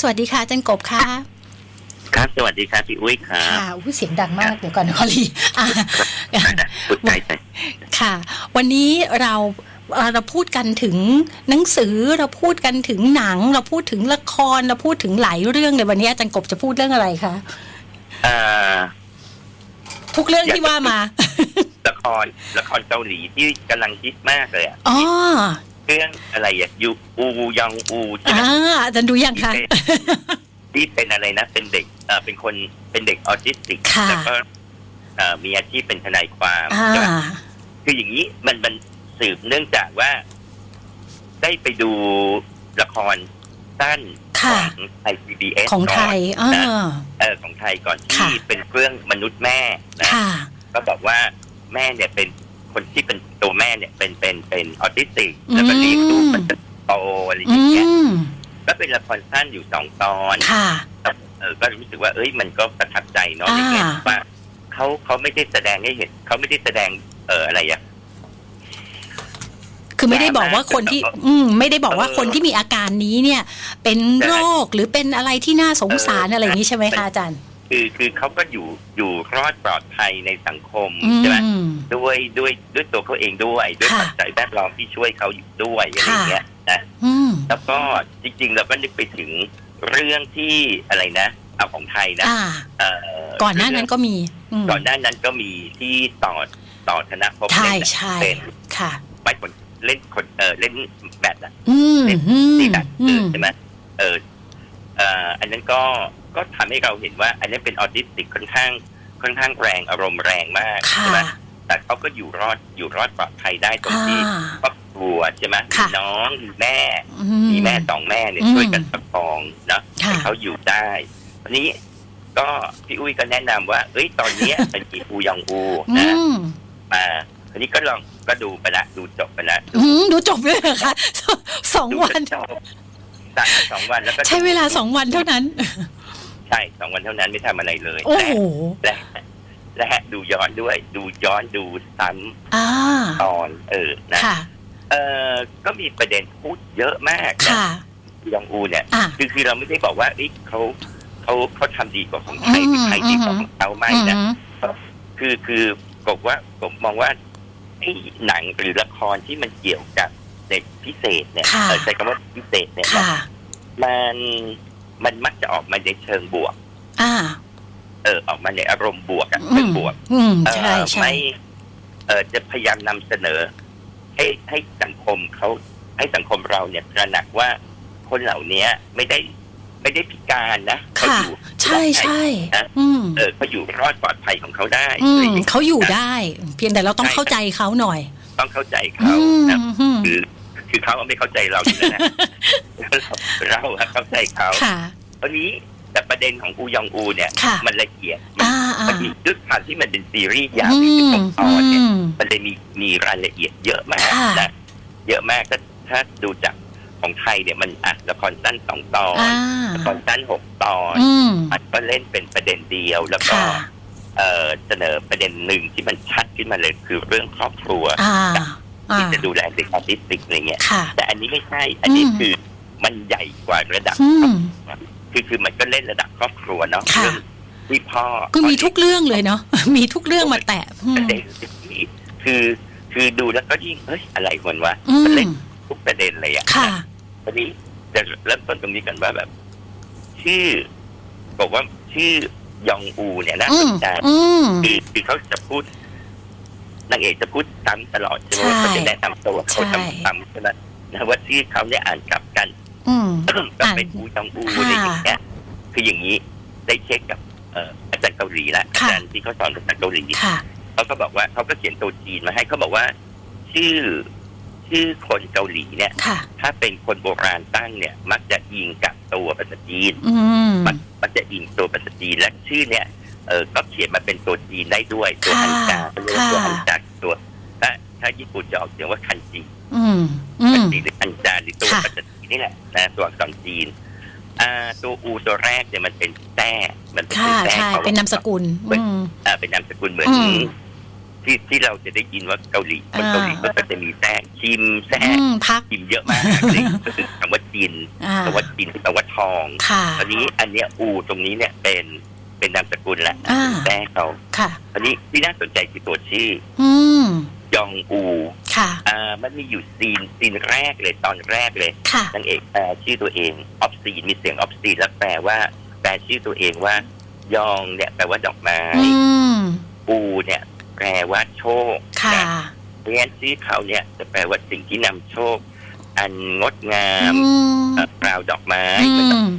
สวัสดีค่ะอาจันกบค่ะ ครับ สวัสดีครับพี่อุ้ยครับ ค่ะอุ้ยเสียงดังมากเดี๋ยวก่อนขอรีอะพูดใจใจค่ะ วันนี้เราเอ่อเราพูดกันถึงหนังสือเราพูดกันถึงหนัง เราพูดถึงละครเราพูดถึงหลายเรื่องเลยวันนี้อาจารย์กบจะพูดเรื่องอะไรคะเอ่อทุกเรื่องที่ว่ามา ละครละครเกาหลีที่กำลังฮิตมากเลยอะอ๋อ เรื่องอะไรอะยูอูยองอูใช่ไหมอ่าอาจารย์ดูยังคะ ที่เป็นอะไรนะ เป็นเด็กเอ่อเป็นคนเป็นเด็กออทิสติกค่ะ แล้วก็เอ่อมีอาชีพเป็นทนายความอ่า ใช่ไหมคืออย่างนี้มันมันสืบเนื่องจากว่า ได้ไปดูละครสั้นขค่ะ องไทย PBS ของไทยก่อนอ่านะเออของไทยก่อนค่ะที่เป็นเรื่องมนุษย์แม่นะ ค่ะ ก็บอกว่าแม่เนี่ยเป็น คนที่เป็นตัวแม่เนี่ยเป็นเป็นเป็นออทิสติกแล้วก็เลี้ยงลูกมันจะโตอะไรออืย่างเงี้ยมก็เป็นละครสั้นอยู่สองตอนค่ะ เออก็รู้สึกว่าเอ้ยมันก็ประทับใจเนาะอ่า ในแง่ที่ว่าเขาเขาไม่ได้แสดงให้เห็นเขาไม่ได้แสดงเอออะไรอะ คือไม่ได้บอกว่าคนที่ อืมไม่ได้บอกว่าเออคนที่มีอาการนี้เนี่ย เป็นโรคหรือเป็นอะไรที่น่าสงสารเออออะไรอย่างนี้ใช่ไหมคะอาจารย์ คือคือเขาก็อยู่อยู่รอดปลอดภัยในสังคมอืใช่ไหมมด้วยด้วยด้วยตัวเขาเองด้วย ด้วยค่ะปัจจัยแวดล้อมที่ช่วยเขาอยู่ด้วยอะไรอย่างเงี้ยนะอืมแล้วก็จริง ๆ เราก็นึกไปถึงเรื่องที่อะไรนะเอาของไทยนะอ่าเอ่อก่อนหน้านั้นก็มีอืมก่อนหน้านั้นก็มีที่ต่อต่อธนภพใช่เล่นใช่เป็นค่ะไปคนเล่นคนเออเล่นแบดอะอืมอืมตีแบดอืมใช่ไหมเออเอ่ออันนั้นก็ก็ทำให้เราเห็นว่า อันนั้นเป็นออทิสติกค่อนข้างค่อนข้างแรงอารมณ์แรงมากค่ะใช่ไหมแต่เขาก็อยู่รอดอยู่รอดปลอดภัยได้ตรงอ่าที่ครอบครัวใช่ไหมมีค่ะน้องมีแม่อืมีแม่สองแม่เนี่ยอืมช่วยกันประคองเนาะค่ะให้เขาอยู่ได้วันนี้ก็พี่อุ้ยก็แนะนำว่า เอ้ยตอนเนี้ยมันมีอูยองอูอืนะมมาอันนี้ก็ลองก็ดูไปละดูจบไปละอืมดูจบเลยเหรอคะสสองดูวัน จนจบสั่งสองวันแล้วก็ใช้เวลาสองวันเท่านั้น ใช่สองวันเท่านั้นไม่ทำอะไรเลยโอ้โหและและและดูย้อนด้วย ดูย้อนดูซ้อ่าำตอนเออนะค่ะเออก็มีประเด็นพูดเยอะมากนะค่ะยองอูเนี่ยอ่าคือคือเราไม่ได้บอกว่าเอ้ยเขาเขาเขาทำดีกว่าของไทยอืมหรือไทยดีกว่าของเขาไม่อืนะมคือคือกบว่าผมมองว่าไอ้หนังหรือละครที่มันเกี่ยวกับ เด็กพิเศษเนี่ยค่ะเออใช้คำว่าพิเศษเนี่ยนะค่ะ มันมันมักจะออกมาในเชิงบวก อ่า เออออกมาในอารมณ์บวกอะอืเชิมงบวก อืม เอใช่อใช่ ไม่เออจะพยายามนำเสนอ ให้ให้สังคมเขาให้สังคมเราเนี่ยตระหนักว่าคนเหล่านี้ไม่ได้ไม่ได้พิการนะเขาค่ะ อยู่ใช่ใช่อืม เออเขาอยู่รอดปลอดภัยของเขาได้อือะไรมอย่างเงี้ยเขาอยู่ได้ เพียงแต่เราต้องใช่เข้าใจเขาหน่อย ต้องเข้าใจอืเขามนะอืม คือ คือเขาไม่เข้าใจเราอยู่แล้วนะเราอะเข้าใจเขาค่ะวันนี้แต่ประเด็นของอูยองอูเนี่ยค่ะมันละเอียดมันอ่าอ่ามันมีด้วยความที่มันเป็นซีรีส์ยาวอืที่สิบมหกตอนเนี่ยอืมมันเลยมีมีรายละเอียดเยอะมากค่ะนะเยอะมากถ้าถ้าดูจากของไทยเนี่ยมันอะละครสั้นสองตอนอ่าละครสั้นหกตอนอืมมันก็เล่นเป็นประเด็นเดียวแล้วก็ค่ะเอ่อเสนอประเด็นหนึ่งที่มันชัดขึ้นมาเลยคือเรื่องครอบครัวอ่าอ่า ที่จะดูแลเด็กออทิสติกอะไรเงี้ยค่ะแต่อันนี้ไม่ใช่ อันนี้อืมคือมันใหญ่กว่าระดับอืมคือคือมันก็เล่นระดับครอบครัวเนาะค่ะเรื่องที่พ่อก็มีทุกเรื่องเลยเนาะมีทุกเรื่องมาแตะอืประมเด็นที่คือคือดูแล้วก็ยิ่งเฮ้ยอะไรคนวะอืมันมเล่นทุกประเด็นเลยอะค่ะวันนี้จะเริ่มต้นตรงนี้กันว่าแบบ ชื่อ บอกว่าชื่อยองอูเนี่ยนะอืมใจอืมคือคือเขาจะพูด นางเอกจะพูดซ้ำตลอดใช่ไหมใช่ว่าเขาจะแนะนำตัวเขาใช่ซ้ำๆใช่ไหมนะว่าชื่อเขาเนี่ยอ่านกลับกันอืมก็เป็นอูยองอูค่ะอะไรอย่างเงี้ยคืออย่างนี้ได้เช็คกับเอ่ออาจารย์เกาหลีละอาค่ะจารย์ที่เขาสอนภาษาเกาหลีค่ะเขาก็บอกว่าเขาก็เขียนตัวจีนมาให้เขาบอกว่า ชื่อชื่อคนเกาหลีเนี่ยค่ะถ้าเป็นคนโบราณตั้งเนี่ย มักจะอิงกับตัวภาษาจีนอืมมันมันจะอิงตัวภาษาจีนและชื่อเนี่ย เออก็เขียนมาเป็นตัวจีนได้ด้วยตัวค่ะอันจาเรียกว่าตัวค่ะอันจาตัวถ้าถ้าญี่ปุ่นจะออกเสียงว่าคันจิอืมอืคันม จิหรืออันจาหรือตัวค่ะภาษาจีนนี่แหละนะตัวอักษรจีนอ่าตัวอูตัวแรกเนี่ยมันเป็นแต้มันเป็นค่ะแต้ใช่ขาเป็นนามสกุล อืม อ่าเป็นนามสกุลเหมือนอืมคที่ที่เราจะได้ยินว่าเกาหลีคนอ่าเกาหลีก็จะมีแซ่คิมแซ่อืมพักคิมเยอะมากนี่ก็คือคำว่าจีนอ่าคำว่าจีนคำว่าทองค่ะอันนี้อันเนี้ยอูตรงนี้เนี่ยเป็น เป็นนามสกุลแหละอ่าแซ่เขาค่ะ อันนี้ที่น่าสนใจคือตัวชื่ออืม ยองอูค่ะ อ่ามันมีอยู่ซีนซีนแรกเลยตอนแรกเลยค่ะ นางเอกแปลชื่อตัวเองออฟซีนมีเสียงออฟซีนแล้วแปลว่าแปลชื่อตัวเองว่ายองเนี่ยแปลว่าดอกไม้อืม อูเนี่ยแปลว่าโชคค่ะนะเพราะงั้นชื่อเขาเนี่ยจะแปลว่าสิ่งที่นำโชค อันงดงามอืมเอ่อเปล่าดอกไม้ อืเหมือนกับม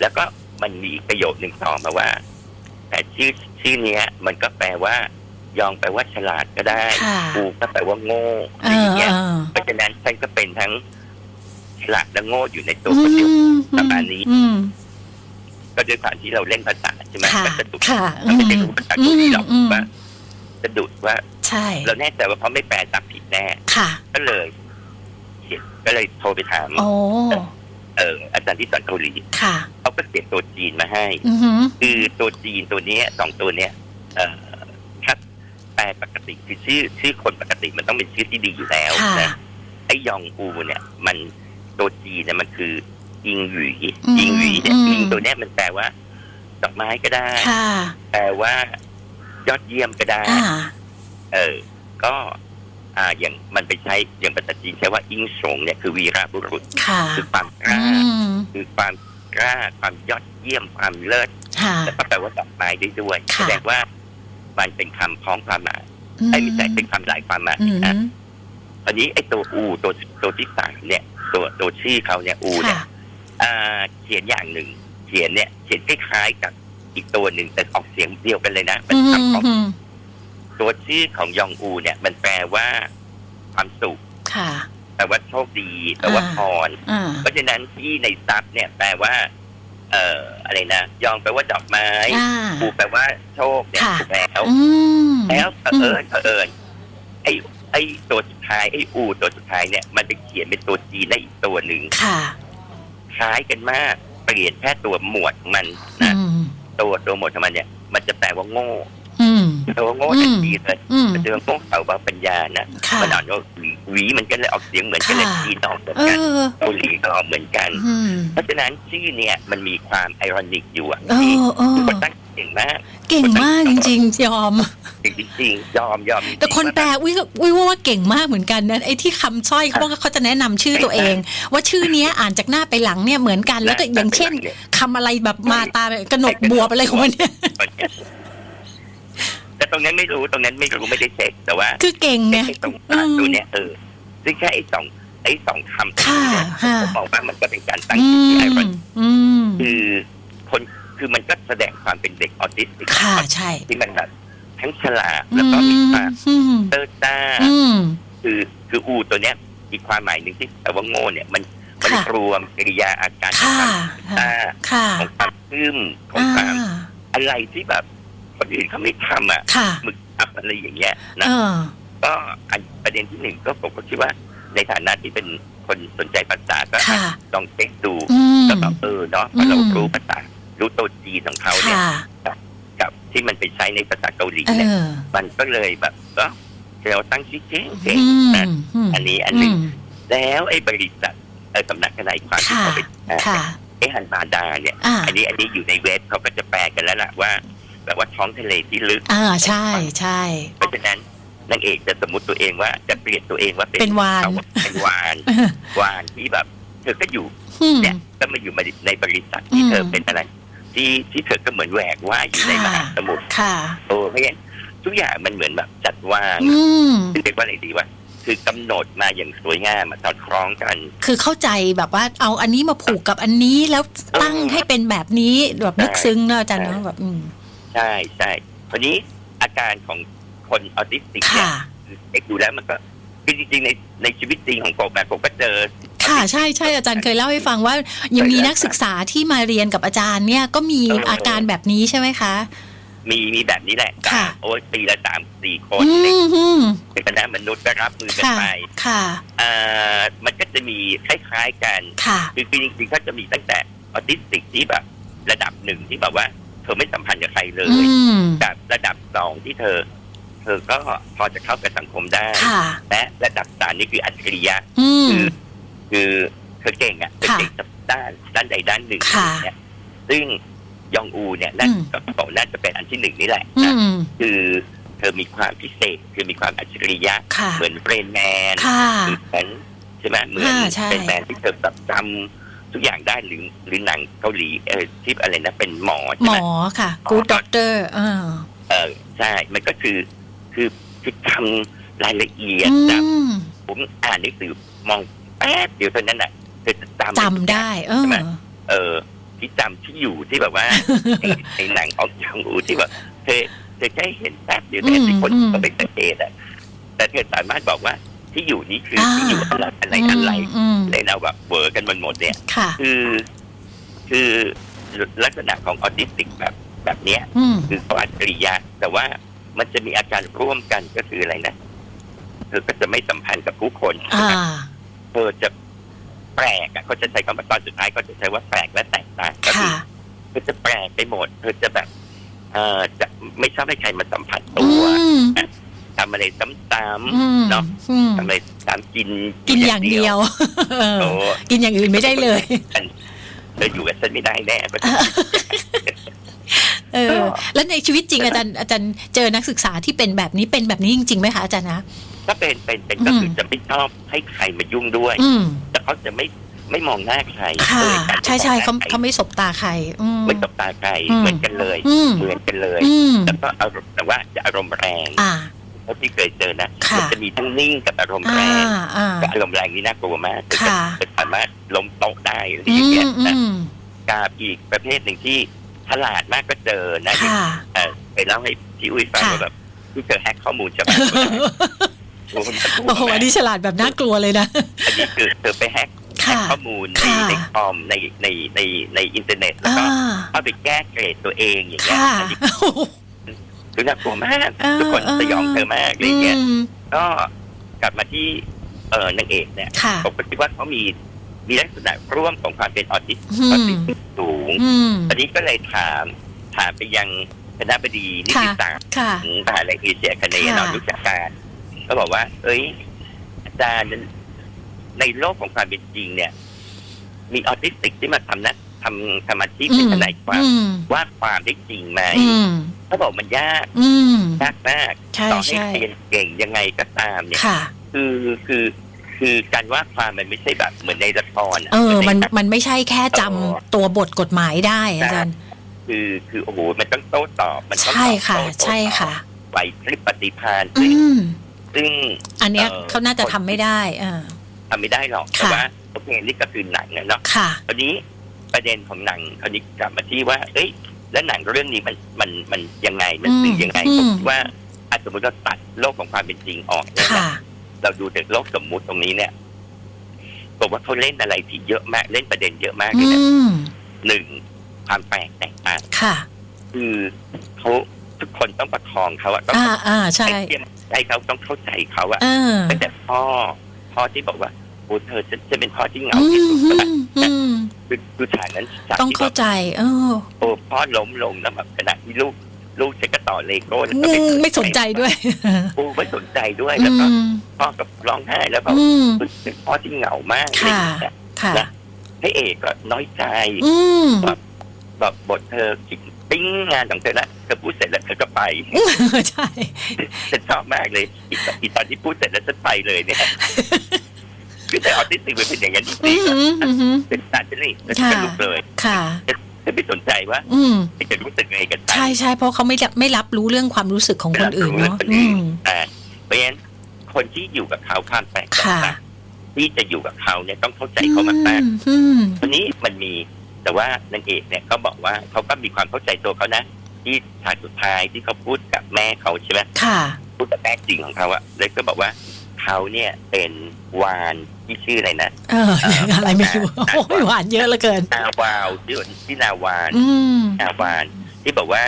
แล้วก็ มันมีอีกประโยคหนึ่งต่อมาว่า แต่ชื่อชื่อเนี้ย มันก็แปลว่า ยองแปลว่าฉลาดก็ได้ค่ะอูก็แปลว่าโง่อะเอไรออย่างเงี้ยเออเพราะฉะนั้นฉันก็เป็นทั้งฉลาดและโง่อยู่ในตัวอืคนเดียวมประมาณนี้อืมก็ด้วยความที่เราเล่นภาษาใช่ไหมค่ะก็จะดุดค่ะเราไม่ได้รู้ภาษาเกาหลีหรอกอืมว่าจะดุดว่าใช่เราแน่ใจว่าเขาไม่แปลตับผิดแน่ค่ะ ก็เลยเขียนก็เลยโทรไปถามโอ้เอออาจารย์ที่สอนเกาหลีค่ะเขา ก็เขียนตัวจีนมาให้ อือหือคือตัวจีนตัวเนี้ยสองตัวเนี้ยเอ่อถ้าแปลปกติคือชื่อชื่อคนปกติมันต้องเป็นชื่อที่ดีอยู่แล้วค่ะ นะไอ้ยองอูเนี่ยมันตัวจีนเนี่ยมันคืออิงหวีอืมอิงหวีเนี่ยอืม อิงตัวเนี้ยมันแปลว่าดอกไม้ก็ได้ ค่ะแปลว่ายอดเยี่ยมก็ได้ อ่าเออ ก็อ่าอย่างมันไปใช้อย่างภาษาจีนใช้ว่าอิงสงเนี่ยคือวีรบุรุษ ค่ะ คือความกอืล้ามคือความ กล้าความยอดเยี่ยมความเลิศค่ะแล้วก็แปลว่าดอกไม้ได้ด้วยค่ะแสดงว่ามันเป็นคำพ้องความหมายไอ้ไม่ใช่เป็นคำหลายความหมายอืมนะอันนี้ไอ้ตัวอูตัวตัวที่สามเนี่ย ตัวตัวชื่อเขาเนี่ยอูเนี่ยค่ะอ่าเขียนอย่างหนึ่ง เขียนเนี่ย เขียนคล้ายๆกับอีกตัวหนึ่งแต่ออกเสียงเดียวกันเลยนะเป็นอืมคำของอืมตัวชื่อของยองอูเนี่ย มันแปลว่าความสุขค่ะแปลว่าโชคดีแปลว่าอ่าพร อ่าเพราะฉะนั้นที่ในซับเนี่ยแปลว่า เอ่ออะไรนะยองแปลว่าดอกไม้อ่าอูแปลว่าโชคเนี่ยค่ะ ถูกแล้ว อืม แล้วเผอิญเผอิญไอ้ไอ้ตัวสุดท้ายไอ้อูตัวสุดท้ายเนี่ยมันไปเขียนเป็นตัวจีนได้อีกตัวหนึ่งค่ะคล้ายกันมากเปลี่ยนแค่ตัวหมวดของมันอืนะมตัวตัวหมวดของมันเนี่ย มันจะแปลว่าโง่ อืมตัวโง่อืมทันทีเลยอืมมันจะโง่เขาบาปัญญานะค่ะมันอ่านว่าหวีหวีมันก็เลยออกเสียงเหมือนกันเลยค่ะจีนออกเหมือนเอกันอเกาหลีก็ออกเหมือนกันอืมเพราะฉะนั้นชื่อเนี่ยมันมีความไอรอนิกอยู่อะเอที่อเออคือคนตั้งเก่งมากเก่งมากจริงๆยอมจริงจริงๆยอมยอมจริงๆแต่คนแปลว่าวิวิว่าเก่งมากเหมือนกันนะไอ้ที่คำสร้อยเขาว่าเขาจะแนะนำชื่อตัวเอง ว่าชื่อเนี้ยอ่านจากหน้าไปหลังเนี่ยเหมือนกันแล้วก็อย่างเช่นคำอะไรแบบมาตาแบบกระหนกบวบอะไรของมันเนี่ยแต่ตรงนั้นไม่รู้ตรงนั้นไม่รู้ไม่ได้เช็คแต่ว่าคือเก่งไงไอ้ตรงอืมตัวเนี้ยเออซึ่งแค่ไอ้สองไอ้สองคำค่ะเนี่ยค่ะผมบอกว่ามันก็เป็นการตั้งอืชื่อที่ไอมรอนิกอืมคือคนคือมันก็แสดงความเป็นเด็กออทิสติกค่ะใช่ที่มันแบบทั้งฉลาดแล้วก็มีความอืมเตอร์ต้าอืมคือคืออูตัวเนี้ยอีกความหมายหนึ่งที่แต่ว่าโง่เนี่ยมันมันค่ะรวมกริยาอาการของค่ะความต้าค่ะของความซึมของอ่าความอะไรที่แบบ คนอื่นเขาไม่ทำอะค่ะหมึกอับอะไรอย่างเงี้ยนะเออ ก็อันประเด็นที่หนึ่งก็ผมก็คิดว่า ในฐานะที่เป็นคนสนใจภาษาก็ค่ะ ลองเช็คดูอืม ก็แบบเออเนาะพอเราอืม รู้ภาษารู้ตัวจีนของเขาเนี่ยค่ะกับที่มันไปใช้ในภาษาเกาหลีเอเนี่ยอมันก็เลยแบบก็เราตั้งชื่อเก่งเก่งอืมนะอืมอันนี้อันหนึ่งมแล้วไอ้บริษัทเออสำนักทนายความที่ค่ะเขาไปแปลค่ะ ไอ้ฮันมาดาเนี่ย อ่าอันนี้อันนี้อยู่ในเว็บเขาก็จะแปลกันแล้วล่ะว่า แบบว่าท้องทะเลที่ลึก อ่าใช่ใช่เพราะฉะนั้นนางเอกจะสมมติตัวเองว่าจะเปลี่ยนตัวเองว่าเป็นเป็นวานเขเป็นวานเออวานที่แบบ เธอก็อยู่อืมเนี่ยก็มาอยู่ในบริษัทที่อืมเธอเป็นอะไร ที่ที่เธอก็เหมือนแหวกว่ายอยู่ในมค่ะหาสมุทรค่ะโอ้เพราะฉะนั้นทุกอย่างมันเหมือนแบบจัดวางอืมเรียกว่าอะไรดีวะคือกำหนดมาอย่างสวยงามอะสอดคล้องกัน คือเข้าใจแบบว่าเอาอันนี้มาผูกกับอันนี้แล้วตั้งให้เป็นแบบนี้แบบลึกซึ้งเนอะอาจารย์เนอะแบบอืม ใช่ใช่วันนี้อาการของคนออทิสติกเนี่ยค่ะ เด็กดูแล้วมันก็คือจริงๆในในชีวิตจริงของผมแบบผมก็เจอ ค่ะใช่ใช่อาจารย์เคยเล่าให้ฟังว่า ยังมีนักศึกษาที่มาเรียนกับอาจารย์เนี่ยก็มีเอออ อาการแบบนี้ใช่ไหมคะ มีมีแบบนี้แหละค่ะ โอ้ยปีละสามสี่คนอืในมอืมในคณะมนุษย์ก็รับมือกันค่ะ ไปค่ะอ่ามันก็จะมีคล้ายๆกัน ค่ะ คือคือจริงๆเขาจะมีตั้งแต่ออทิสติกที่แบบระดับหนึ่งที่แบบว่า เธอไม่สัมพันธ์กับใครเลย อืม กับระดับสองที่เธอ เธอก็พอจะเข้ากับสังคมได้ ค่ะ และระดับสามนี่คืออัจฉริยะ อืม คือคือเธอเก่งอะเธอค่ะเก่งด้านด้านใดด้านหนึ่งค่ะเนี่ยซึ่งยองอูเนี่ยน่าอืม ก็บอกน่าจะเป็นอันที่หนึ่งนี่แหละอืนะม คือเธอมีความพิเศษ คือมีความอัจฉริยะ ค่ะ เหมือนเบรนแมนค่ะ เหมือนใช่ไหมเหมือนอ่าใช่ เป็นแมนที่เธอแบบจำ ทุกอย่างได้หรือหรือหนังเกาหลีเออที่อะไรนะเป็นหมอหใช่มไหมอค่ะ กูดด็อกเตอร์อ่าเออใช่มันก็คือคือคือทำรายละเอียดอืนะมผมอ่านหนังสือมองแป๊บเดียวเท่านั้นน่ะเธอจะจำ จำได้เออเออที่จำที่อยู่ที่แบบว่าในในหนังของยองอูที่แบบเธอเธอแค่เห็นแป๊บเดียวแต่อืมที่คนอืม ก็ไม่สังเกตอะแต่เธอสามารถบอกว่า ที่อยู่นี้คืออ่าที่อยู่อะไรอะไรอะไรอืมในเราแบบเวอร์กันมันหมดเนี่ยค่ะคือ คือลักษณะของออทิสติกแบบแบบเนี้ยอืมคือเขาอัจฉริยะแต่ว่ามันจะมีอาการร่วมกันก็คืออะไรนะเธอก็จะไม่สัมพันธ์กับผู้คนอ่าเธอจะแปลกอะเขาจะใช้คำว่าตอนสุดท้ายเขาจะใช้ว่าแปลกและแตกต่างก็คืค่ะอเธอจะแปลกไปหมดเธอจะแบบ เออจะไม่ชอบให้ใครมาสัมผัสอืตัวม ทำอะไรซ้ำอืมๆเนาะอืมทำอะไรตามกินกินอย่างเดียวเออโอ้กินอย่างอื่นไม่ได้เลยเธออยู่กับฉันไม่ได้แน่ก็จะเออ แล้วในชีวิตจริงอาจารย์อาจารย์เจอนักศึกษาที่เป็นแบบนี้เป็นแบบนี้จริงๆไหมคะอาจารย์นะก็เป็นเป็นเป็นก็คือจะไม่ชอบให้ใครมายุ่งด้วยอืมแต่เขาจะไม่ไม่มองหน้าใครค่ะเลยการใช่ใช่เขามองหน้เขาไม่สบตาใครอืมไม่ตบตาใครอืมเหมือนกันเลยอืมเหมือนกันเลยอืมแล้วก็อารมณ์แต่ว่าจะอารมณ์แรง อ่าเพราะที่เคยเจอนะค่ะมัจะมีทั้งนิ่งกับอารมณ์แรอ่างอ่าแต่อารมณ์แรงนี่น่ากลัวมากจะค่ะจะสามารถล้มโต๊ะได้อะไรออืย่างเงี้มยอืนะมกาบอีกประเภทหนึ่งที่ฉลาดมากก็เจอนะค่ะเออไปเล่าให้พี่อุ้ยฟังค่ะว่าแบบที่เจอแฮกข้อมูลจะแบบโอ้โหมันกลัวโอ้โหมากอันนี้ฉลาดแบบน่ากลัวเลยนะ อันนี้คือเธอไปแฮกแฮกค่ะข้อมูลในค่ะในคอมในในในในอินเทอร์เน็ตแล้วอ่าก็เข้าไปแก้เกรดตัวเองอย่างเงี้ย ค่ะอันนี้โอ้โหคือน่ากลัวมากเออทุกคนเออสยองเธอมากอะไรอืเงี้ยมก็กลับมาที่เออนางเอกเนี่ยค่ะผมก็คิดว่าเขามีมีลักษณะร่วมของความเป็นออทิสอืออมทิสติกสูงอืมตอนนี้ก็เลยถามถามไปยังคณะบดีนิติศาสตร์ค่ะของมหาลัยเอเชียคเนย์ค่ะนอนวิชาการก็บอกว่า เอ้ย อาจารย์ในโลกของความเป็นจริงเนี่ย มีออทิสติกที่มาทำนะ ทำทำอาชีพเป็นทนายความอืมว่าความได้จริงไหมอืมเขาบอกมันยากอืมยากมากใช่ต่อให้ใช่เรียนเก่งยังไงก็ตามเนี่ยค่ะคือคือคือการว่าความมันไม่ใช่แบบเหมือนในละครอะเออหมันในมันไม่ใช่แค่จำเออตัวบทกฎหมายได้อาจารย์คือคือโอ้โหมันต้องโต้ตอบมันต้องใช่ค่ะตอบโต้ใช่ค่ะไหวพริบปฏิภาณอืซึ่งมซึ่ง อันเนี้ยเอ่อเขาน่าจะทำไม่ได้อ่าทำไม่ได้หรอกค่ะแต่ว่าโอเคนี่ก็คือหนังนะเนาะค่ะตอนนี้ ประเด็นของหนังคราวนี้กลับมาที่ว่า เอ้ย แล้วหนังเรื่องนี้มันมันมันยังไงมันสื่อยังไงอืมผมคิดว่าอาสมมติเราตัดโลกของความเป็นจริงออกเนี่ยค่ะนะเราดูแต่โลกสมมุติตรงนี้เนี่ยผมว่าเขาเล่นอะไรที่เยอะมากเล่นประเด็นเยอะมากเลอืยนะมหนึ่งความแปลกแตกต่างค่ะคือเขาทุกคนต้องประคองเขาอะต้องอ่าอ่าใช่ให้เทียมให้เขาต้องเข้าใจเขาอะเออตั้งแต่พ่อพ่อที่บอกว่าโอ้เธอจะจะเป็นพ่อที่เหงาอืที่มสุดอืนะมอืมคือคือฉากนั้นฉากต้องที่แบเข้าบใจ เออโอ้พ่อล้มลงแล้วแบบขณะที่ลูกลูกใช้กระต่อเลโก้แล้วอืก็ปมไม่สนใจด้วยโอ้ไม่สนใจด้วยอืแล้วก็มพ่อกับร้องไห้แล้วแบบอืมเป็นพ่อที่เหงามากค่ะอะไรอย่างเงี้ยค่ะให้เอกก็น้อยใจ อืมแบบบทเธอคิดปิ้งงานของเธอละเธอพูดเสร็จแล้วเธอก็ไปใช่ ฉันชอบมากเลยอีตอนอีตอนที่พูดเสร็จแล้วฉันไปเลยเนี่ย คือแต่ออทิสติกมันเป็นอย่างนั้นจอืริงมๆอะอืมอืมเป็นตาฉันนี่ฉันค่ะจะลุกเลยค่ะฉันไม่สนใจว่าอืมจะรู้สึกยังไงกันใช่ใช่เพราะเขาไม่รับไม่รับรู้เรื่องความรู้สึกของคนอื่นเนาะอืมอ่าเพราะฉะนั้นคนที่อยู่กับเขาความแตกต่างค่ะที่จะอยู่กับเขาเนี่ยต้องเข้าใจเขามากอืมๆวันนี้มันมีแต่ว่านางเอกเนี่ยเขาบอกว่าเขาก็มีความเข้าใจตัวเขานะ ที่ฉากสุดท้ายที่เขาพูดกับแม่เขาใช่ไหมค่ะพูดกับแม่จริงของเขาอะเลยก็บอกว่า เขาเนี่ยเป็นวานที่ชื่ออะไรนะเอออย่างอะไรไม่รู้โอ้ยหวานเยอะเหลือเกินนาวาวที่ที่นาวานอืมนาวาน ที่บอกว่า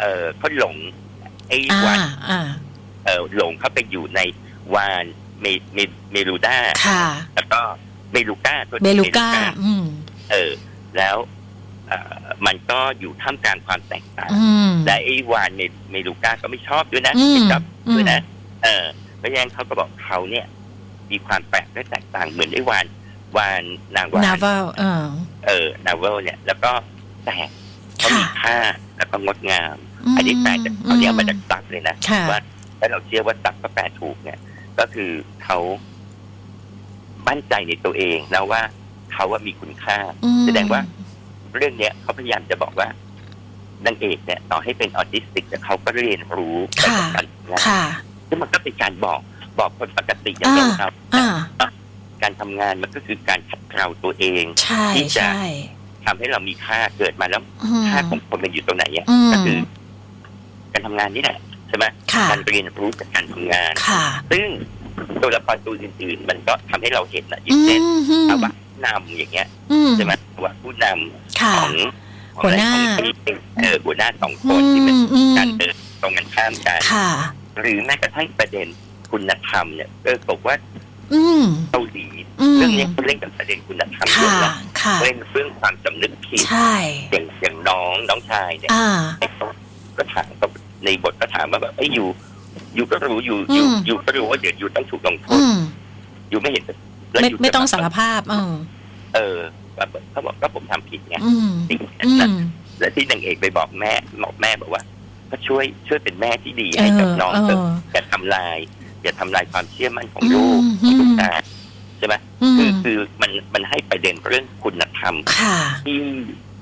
เออเขาหลงไอ้อ่าวานอ่าเออหลงเข้าไปอยู่ในวานเมเมเมลูด้าค่ะแล้วก็เมลูก้าตัวเบลูก้าอืมเออ แล้วเอ่อมันก็อยู่ท่ามกลางความแตกต่างอืมและไอ้วานเมเมลูก้าก็ไม่ชอบด้วยนะอืมไม่ชอบอืมด้วยนะ เออ เพราะฉะนั้นเขาก็บอกเขาเนี่ย มีความแปลกและแตกต่างเหมือนไอ้วานวานนางวานนาเวลเออเออนาเวลเนี่ย แล้วก็แต่เขามีค่ะค่าแล้วก็งดงาม อันนี้แปลจากเขาเนี่ยมาจากตักเลยนะค่ะว่าถ้าเราเชื่อว่าตักก็แปลถูกเนี่ย ก็คือเขามั่นใจในตัวเองนะว่าเขาว่ามีคุณค่าอืมแสดงว่าเรื่องเนี้ยเขาพยายามจะบอกว่านางเอกเนี่ย ต่อให้เป็นออทิสติกแต่เขาก็เรียนรู้ไปกับการทำงานค่ะ ซึ่งมันก็เป็นการบอกบอกคนปกติอย่างอ่าเราอ่าการทำงานมันก็คือการขัดเกลาตัวเองใช่ที่จะใช่ทำให้เรามีค่าเกิดมาแล้วอืมค่าของคนมันอยู่ตรงไหนอะอืมก็คือ การทำงานนี่แหละใช่ไหมค่ะการเรียนรู้จากการทำงานค่ะซึ่งตัวละครตัวอื่นๆ มันก็ทำให้เราเห็นนะออืย่างเช่นมอืมภาวะผู้นำอย่างเงี้ยอืมใช่ไหมภาวะผู้นำค่ะของของหัวหน้าของเออหัวหน้าสองคอืนที่มันมอืมการเดินตรงกันข้ามกันค่ะ หรือแม้กระทั่งประเด็นคุณธรรมเนี่ยเออบอกว่าอืมเกาหลีอืมเรื่องนี้เขาเล่นกับประเด็นคุณธรรมเยค่ะอะนะค่ะเล่นเรื่องความสำนึกผิดใช่อย่างอย่างน้องน้องชายเนี่ยอ่าก็ถามในบทก็ถามว่าแบบไอ้ยอยู่ อยู่ก็รู้อยู่อยู่อืมอยู่ก็รู้ว่าเดี๋ยวอยู่ต้องถูกลงโทอืษมอยู่ไม่เห็นแล้วไม่ยู่ไม่ต้องจะสารภาพ เออ เออแบบเขาบอกก็ผมทำผิดไงอืมสิ่งอืนั้นมและที่นางเอกไปบอกแม่บอกแม่บอกว่า ก็ช่วยช่วยเป็นแม่ที่ดีเอให้กับอน้องเอเถอะออย่าทำลายอย่าทำลายความเชื่อมั่นของลูกอืมของลูกชายใช่ไหมอืคือมคือมันมันให้ประเด็นเรื่องคุณธรรมค่ะที่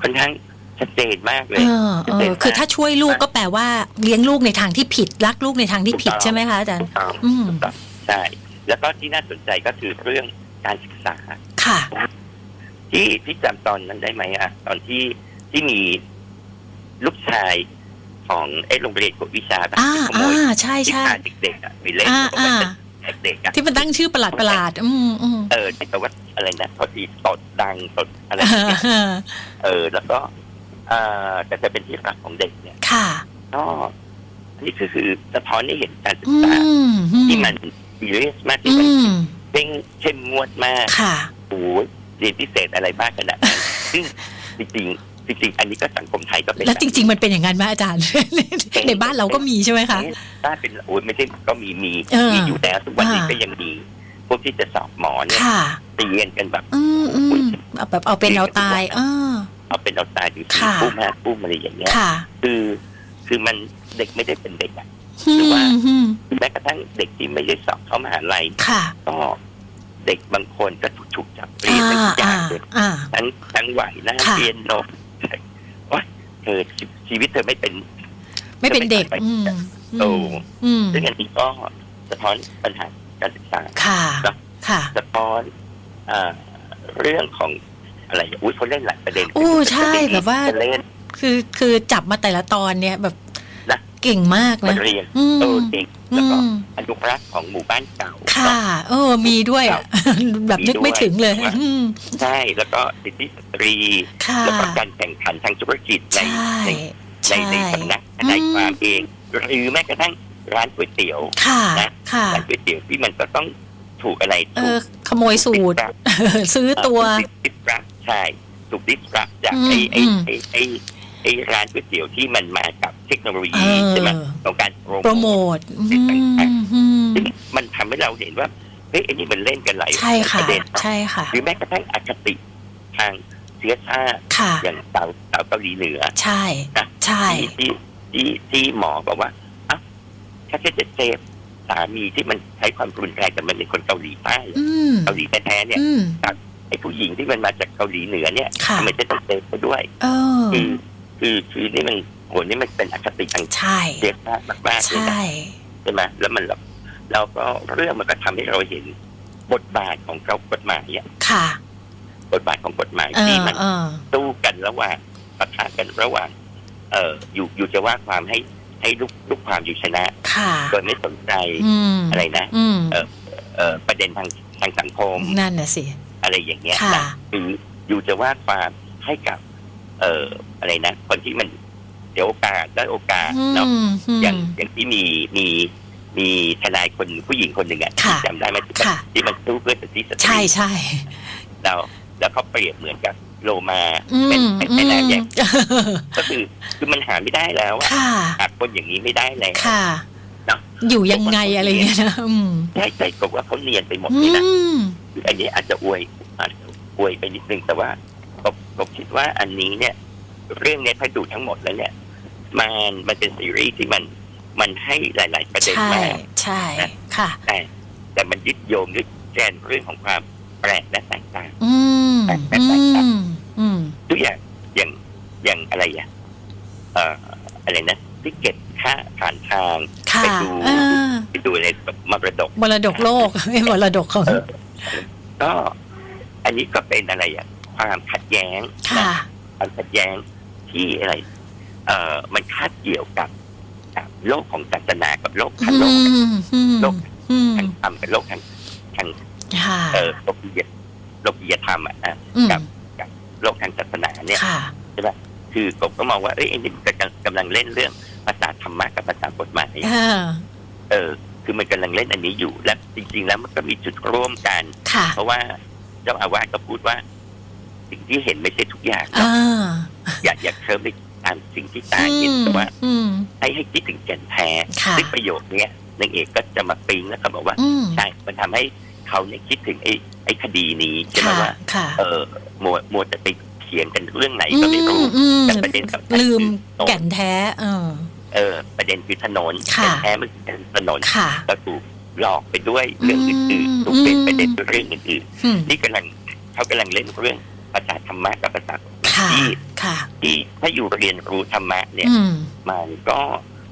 ค่อนข้างชัดเจนมากเลเอยอเออคือถ้าช่วยลูกก็แปลว่าเลี้ยงลูกในทางที่ผิดรักลูกในทางที่ผิดใช่ไหมคะอาจารย์ถูกต้องอืมถูกต้องใช่แล้วก็ที่น่าสนใจก็คือเรื่องการศึกษาค่ะที่ที่จำตอนนั้นได้ไหมอะตอนที่ที่มีลูกชาย ของไอ้โรงเรียนกวดวิชาแบบอ่าที่ขโมอ่ายใช่ที่ใช่พาเด็กๆอะไปเล่นอ่าบอกว่าอ่าจะเด็กๆอะที่มันตั้งชื่อประหลาดประหลาดๆอืมอืมเออที่แปลว่าอะไรนะพอดีตดดังตดอะไรเออย่างเงี้ยอเออ แล้วก็เอ่อแต่จะเป็นที่รักของเด็กเนี่ย ค่ะ ก็อันนี่คือคือสะท้อนให้เห็นการศึกอืษามอืมที่มันซีเรียสมากที่อืมันมเร่งเข้มงวดมากค่ะ โอ้ยเรียนพิเศษอะไรมากขนาดนั้นซึ่งจริงๆ จริงๆ อันนี้ก็สังคมไทยก็เป็นแล้วจริง ๆ มันเป็นอย่างนั้นไหมอาจารย์ ในบ้านเราก็มีใช่ไหมคะถ้าเป็นโอ้ยไม่ใช่ก็มีมีเออมีอยู่แล้วทุกวันนี้อ่าก็ยังมีพวกที่จะสอบหมอเนี่ยค่ะตีเรียนกันแบบอืมอืมเอาแบบเอาเป็นเอาตายอ่าเอาเป็นเอาตายถึงสี่ค่ะปุ้มห้าปุ้มอะไรอย่างเงี้ยค่ะคือคือมันเด็กไม่ได้เป็นเด็กอะอืหรือว่ามอืมแม้กระทั่งเด็กที่ไม่ได้สอบเข้ามหาลัยค่ะก็เด็กบางคนก็ถูกถูกจับเรีอ่ายนทั้งอย่าอ่างเลยอ่าทั้งทั้งไหวหน้าค่ะเรียนโนว่าเธอชีชีวิตเธอไม่เป็นไม่เป็นเด็กอืมโอ้อืมซึ่งอันนี้ก็สะท้อนปัญหาการศึกษาค่ะครับค่ะสะท้อนอ่าเรื่องของอะไรอุ้ยเขาเล่นหลายประเด็นโอ้ใช่แบบว่าจะเล่นคือคือจับมาแต่ละตอนเนี่ยแบบ นะเก่งมากมันะนเรียนอืมเออเด็กอืแล้วก็มอนุรักษ์ของหมู่บ้านเก่าค่ะเออมีด้วยอะแบบนึกไม่ถึงเลยอืมใช่แล้วก็สิทธิสตรีค่ะแล้วก็การแข่งขันทางธุรกิจในใช่ในในใช่ในสำนักทนายความเองหรือแม้กระทั่งร้านก๋วยเตี๋ยวค่ะนะค่ะร้านก๋วยเตี๋ยวที่มันก็ต้องถูกอะไรเอถูอกขโมยสูตร ซื้อตัวดิสรับใช่ถูกดิสรับจากอืมไอ้ไอ้อืมไอ้ไอ้ไอ้ร้านก๋วยเตี๋ยวที่มันมากับเทคโนโลเอยีอใช่ไหมของการโปรโมทอืมอืมซึ่งมันทำให้เราเห็นว่าเฮ้ยไอ้นี่มันเล่นกันหลายใช่ปค่ะระเด็นใช่ค่ะหรือแม้กระทั่งอคติทางเชื้อชาติค่ะอย่างสาวสาวเกาหลีเหนือ ใช่นะใช่ที่ที่ที่ที่หมอบอกว่าอะถ้าแค่จะเซฟสามีที่มันใช้ความรุนแรงแต่มันเป็นคนเกาหลีใต้อืมเกาหลีแท้ๆเนี่ยอืมไอ้ผู้หญิงที่มันมาจากเกาหลีเหนือเนี่ยค่ะทำไมจะต้องเซฟเขาด้วยเออคือ คือคือนี่มันโหนี่มันเป็นอคติทางใช่เด็กมากมากๆเลยนะใช่ ใช่ไหมแล้วมันเราเราก็เรื่องมันก็ทำให้เราเห็น บทบาทของเขากฎหมายอะค่ะ บทบาทของกฎหมายเอที่อมัน เออ สู้กันระหว่างปะทะกันระหว่าง เอ่ออยู่อยู่จะว่าความให้ให้ลูกลูกความอยู่ชนะค่ะ โดยไม่สนใจอืม อะไรนะ อืม เอ่อประเด็นทางทางสังคมนั่นน่ะสิ อะไรอย่างเงี้ยค่ะ นะหรืออยู่จะว่าความให้กับ เอ่ออะไรนะคนที่มันเดี๋ยวโอกาสได้โอกาสอืมเนาะอืมอย่างอย่างที่มีมีมีทนายคนผู้หญิงคนหนึ่งอะค่ะที่จำได้ไหมที่ค่ะที่มันสู้เพื่อสิทธิสตรีใช่ใช่แล้วแล้วเขาเปรียบเหมือนกับโลมาอืเป็นมเป็นอืเป็นอะไรมอย่างก็คือคือมันหาไม่ได้แล้วอะค่ะหาคนอย่างนี้ไม่ได้แล้วค่ะเนอะอยู่ยังไงอะไรอย่างเงี้ยนะอืมใช่ใจกบว่าเขาเนียนไปหมดอืเลยนะมคืออันนี้อาจจะอวยอาจจะอวยไปนิดนึงแต่ว่า กบกบคิดว่าอันนี้เนี่ย เรื่องเนี้ยถ้าดูทั้งหมดแล้วเนี่ย มันมันเป็นซีรีส์ที่มันมันให้หลาย ๆ ประเด็นใช่มากใช่ค่ะ แต่แต่มันยึดโยงด้วยแกนเรื่องของความแปลกและแตกต่างอืมแปลกแปลกอืแปลกมอืม ทุกอย่างอย่างอย่างอะไรอะเอ่ออะไรนะที่เก็บค่าผ่านทางค่ะไปดูเออไปดูในแบบมรดก มรดกโลก ไม่มรดกของ เออ ก็อันนี้ก็เป็นอะไรอะ ความขัดแย้งนะค่ะความขัดแย้งที่อะไร เอ่อมันคาดเกี่ยวกับกับโลกของศาสนากับโลกทางโลอืกมอืมโลกอืมทางธรรมกับโลกทางทางค่ะเอ่อโลกียโลกียธรรมอะนะอืมกับโลกทางศาสนาเนี่ยค่ะคือผมก็มองว่าเอ้ยไอ้นี่มันกำลังกำลังเล่นเรื่องภาษาธรรมะกับภาษากฎหมายเออเออคือมันกำลังเล่นอันนี้อยู่และจริง ๆ แล้วมันก็มีจุดร่วมกันค่ะเพราะว่าเจ้าอาวาสก็พูดว่า สิ่งที่เห็นไม่ใช่ทุกอย่างอ่าอย่าอย่าเคลิ้มไปตามสิ่งที่ตาเห็นแต่ว่าอืม ให้ให้คิดถึงแก่นแท้ค่ะ ซึ่งประโยคเนี้ยนางเอกก็จะมาปิ๊งแล้วก็บอกว่า อืมใช่ มันทำให้เขาเนี่ยคิดถึงไอ้ไอ้คดีนี้ใช่ไหมค่ะว่า ค่ะเออมัวมัวจะไปเถียงกันเรื่องไหนก็ไม่รู้อืมแต่ประเด็นสำคัญลืมคือ แก่นแท้เออ เออ ประเด็นคือถนนค่ะแก่นแท้มันคือถนนค่ะ ก็ถูกหลอกไปด้วยเรื่องอื่นอืมๆถูกเป็นประเด็นด้วยเรื่องอื่นอืม ๆนี่กำลังเขากำลังเล่นเรื่อง ภาษาธรรมะกับภาษาค่ะที่ค่ะ ที่ถ้าอยู่เรียนรู้ธรรมะเนี่ย อืม มันก็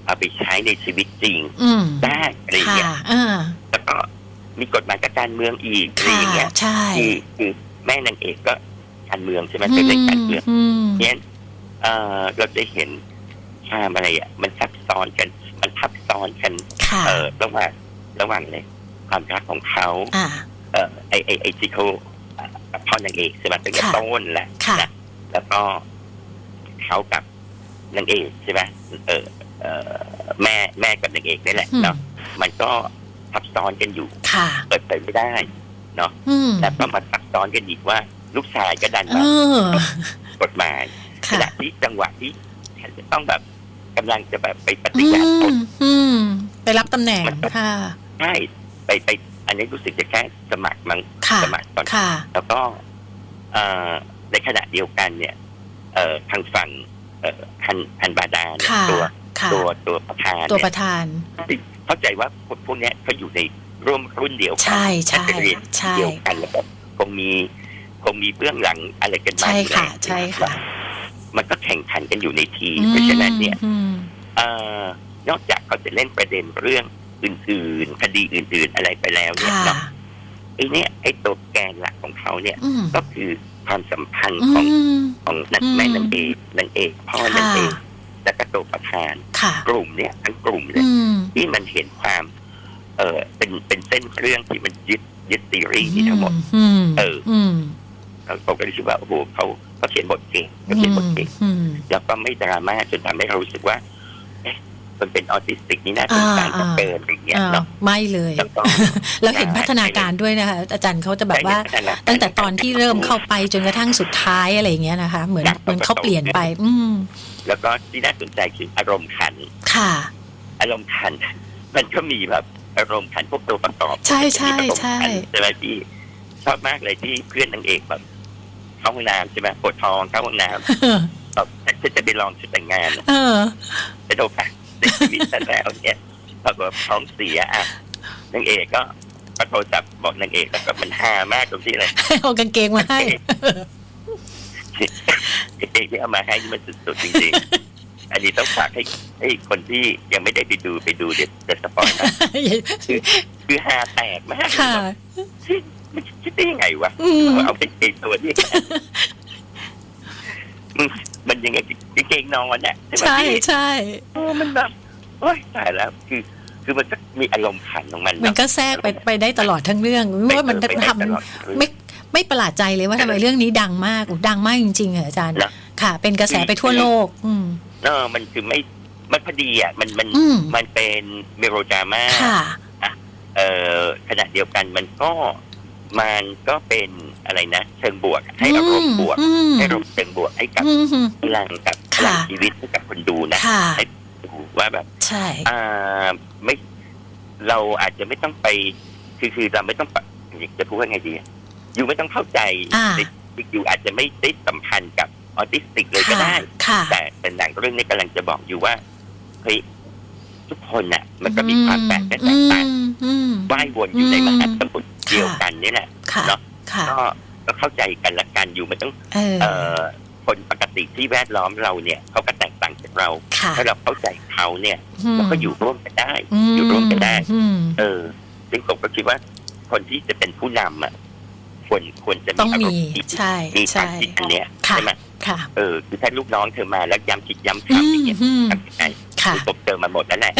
เอาไปใช้ในชีวิตจริงอืม ได้อะไรอย่างค่ะเงี้ยอ่าแล้วก็มีกฎหมายกับการเมืองอีกอะไรค่ะ อย่างเงี้ยใช่คือคือแม่นางเอกก็การเมืองใช่ไหมเป็นเรื่องการเมือง อืมเนี่ยเอ่อเราจะเห็นความอะไรอะ มันซับซ้อนกัน มันทับซ้อนกัน ค่ะ เออระหว่างระหว่างเลยความรักของเขา อ่า เออไอไอไอที่เขาเอ่อกับ พ่อนางเอกใช่ไหมตั้งแต่ค่ะต้นแหละค่ะนะแล้วก็เขากับนางเอกใช่ไหมเออเออแม่แม่กับนางเอกนี่แหละอืมเนาะมันก็ทับซ้อนกันอยู่ค่ะเปิดเผยไม่ได้อืมแล้วก็มาซับซ้อนกันอีกว่า ลูกชายก็ดันเอมาอกฎหมายขค่ะณะที่จังหวะที่ฉันจะต้องแบบกำลังจะแบบไปปอืฏิญาณตนมอืมไปรับตำแหน่งมันก็ค่ะใช่ไปไป อันนี้รู้สึกจะแค่สมัครมั้งค่ะสมัครก่อน ค่ะ แล้วก็เอ่อในขณะเดียวกันเนี่ย เอ่อทางฝั่งเอ่อฮันฮันบาดาเนี่ยค่ะตัวค่ะ ตัวตัวประธานตัวเนี่ปยระธาน เข้าใจว่าคนพวกเนี้ยเขาอยู่ในร่วมรุ่นเดียวกัใช่ใช่น่าจะเรียนใช่ เดียวกันแล้วก็คงมีคงมีเบื้องหลังอะไรกันมาใช่อยู่ค่ะแล้วใช่ค่ะมันก็แข่งขันกันอยู่ในทีมเพราะฉะนั้นเนี่ย อืม เอ่อนอกจากเขาจะเล่นประเด็นเรื่อง อื่นๆคดีอื่น ๆ อะไรไปแล้วเนี่ยค่ะ เนาะไอ้เนี่ยไอ้ตัวแกนหลักของเขาเนี่ย อืมก็คือความสัมพันธ์อืของมของนักอืมแม่นางเอกนางเอกพ่อนางเอกและก็ตัวประธานค่ะ กลุ่มเนี่ยทั้งกลุ่มเนี่ยอืม ที่มันเห็นความ เออเป็นเป็นเส้นเรื่องที่มันยึดยึดซีรีส์นี้ทั้งหมด อืมเอออืมแล้วผมก็รู้สึกว่าโอ้โหเขาเขาเขียนบทเก่งเขาเขียนบทเก่งอืมแล้วก็ไม่ดราม่าจนทำให้เรารู้สึกว่า เอ๊ะมันเป็นออทิสติกนี่น่าสงสารอ่าจะเกินอย่างเงี้ยอ่าเนาะไม่เลยแล้วก็แล้วเห็นพัฒนาการด้วยนะคะ อาจารย์เขาจะแบบว่า ตั้งแต่ตอนที่เริ่มเข้าไปจนกระทั่งสุดท้ายอะไรอย่างเงี้ยนะคะ เหมือนเหมือนเขาเปลี่ยนไป อืมแล้วก็ที่น่าสนใจคืออารมณ์ขัน ค่ะ อารมณ์ขัน มันก็มีแบบอารมณ์ขันพวกตัวประกอบ ใช่ใช่อารมณ์ใช่ขันใช่ไหมพี่ชอบมากเลยที่เพื่อนนางเอกแบบเข้าห้องน้ำใช่ไหมปวดท้องเข้าห้องน้ำแบบฉันจะไปลองชุดแต่งงานเออไปโดนค่ะในชีวิตฉันแล้วเนี่ยปรากฏว่าท้องเสียอะนางเอกก็ก็โทรศัพท์บอกนางเอกแล้วก็มันฮามากตรงที่อะไรเอากางเกงมาให้นางเอกที่เอามาให้นี่มันสุดๆจริงๆ อันนี้ต้องฝากให้ให้คนที่ยังไม่ได้ไปดูไปดูเดี๋ยวจะสปอยล์นะคือฮาแตกมากค่ะที่มันคิดได้ยังไงวะอืมเอาเป็นเกงตัวนี้ มันมันยังไงกางเกงนอนอะใช่ไหมใช่พี่ใช่เออมันแบบโอ้ยตายแล้วคือ คือมันก็มีอารมณ์ขันของมัน มันก็แทรกไปไปได้ตลอดทั้งเรื่องว่ามันจะทำไม่ไม่ประหลาดใจเลยว่าทำไมเรื่องนี้ดังมากดังมากจริงๆอะอาจารย์นะค่ะ เป็นกระแสไปทั่วโลก อืมเออมันคือไม่มันพอดีอะมันมันอืมมันเป็นเมโรดราม่าค่ะเอ่อขณะเดียวกันมันก็มันก็เป็น อะไรนะ เชิงบวก ให้อารมณ์บวกอืมให้อารมณ์เชิงบวกให้กับอืมพลังกับพค่ะลังชีวิตให้กับคนดูนะค่ะให้ดูว่าแบบใช่อ่าไม่เราอาจจะไม่ต้องไป คือคือเราไม่ต้องปะจะพูดว่าไงดีอยู่ไม่ต้องเข้าใจอ่าอยู่อาจจะไม่ได้สัมพันธ์กับออทิสติกเลยก็ค่ะได้ค่ะแต่แต่หนังเรื่องนี้กำลังจะบอกอยู่ว่าเฮ้ยทุกคนน่ะ มันก็มีความแตกและแตกต่างอืมอืมว่ายวนอยู่ในอืมมหาสมุทรเดียวกันนี่แหละค่ะเนาะ ค่ะก็ก็เข้าใจกันละกันอยู่ไม่ต้องเออ เอ่อคนปกติที่แวดล้อมเราเนี่ยเขาก็แตกต่างจากเราค่ะถ้าเราเข้าใจเขาเนี่ยเราก็อยู่ร่วมกันได้ มอยู่ร่วมกันได้ อืม เออ ซึ่งผมก็คิดว่าคนที่จะเป็นผู้นำอะควรควรจะต้องอารมี มณ์ดีใช่ มีควาใช่มคิดอันเนี้ยค่ะ ใช่ไหมค่ะ เออคือถ้าลูกน้องเธอมาแล้วย้ำคิดย้ำอืทำมอย่างเงี้ยอืม ทำยังไง ค่ะคือผมเจอมาหมดแล้วแหละ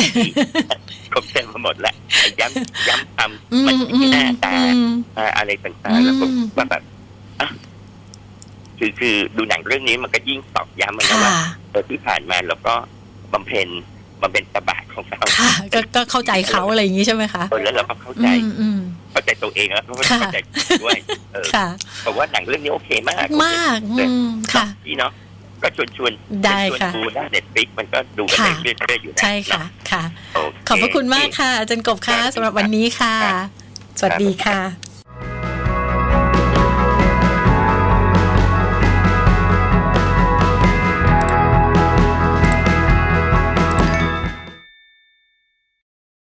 ผมเจอมาหมดแล้วไอ้ย้ำย้ำทอืำมมันอืที่มหน้าตาอืมเอ่ออะไรต่างๆแล้วผมอืมว่าแบบอะคือคือดูหนังเรื่องนี้มันก็ยิ่งตอกย้ำมันนะค่ะว่าเออที่ผ่านมาเราก็บำเพ็ญบำเพ็ญตบะของเราค่ะก็ก็เข้าใจเขาอะไรอย่างนี้ใช่ไหมคะเออแล้วเราก็เข้าใจอืมอืมเข้าใจตัวเองแล้วก็ค่ะเข้าใจด้วยเออค่ะผมว่าหนังเรื่องนี้โอเคมากมากอืมค่ะพี่เนาะ ก็ชวนชวนได้ชวนค่ะดูหน้าเน็ตฟิกมันก็ดูกันค่ะได้เรื่อยๆอยู่นะใช่ค่ะค่ะโเขอบพระคุณมากค่ะอาจารย์กบค่ะสำหรับวันนี้ค่ะ สวัสดีค่ะ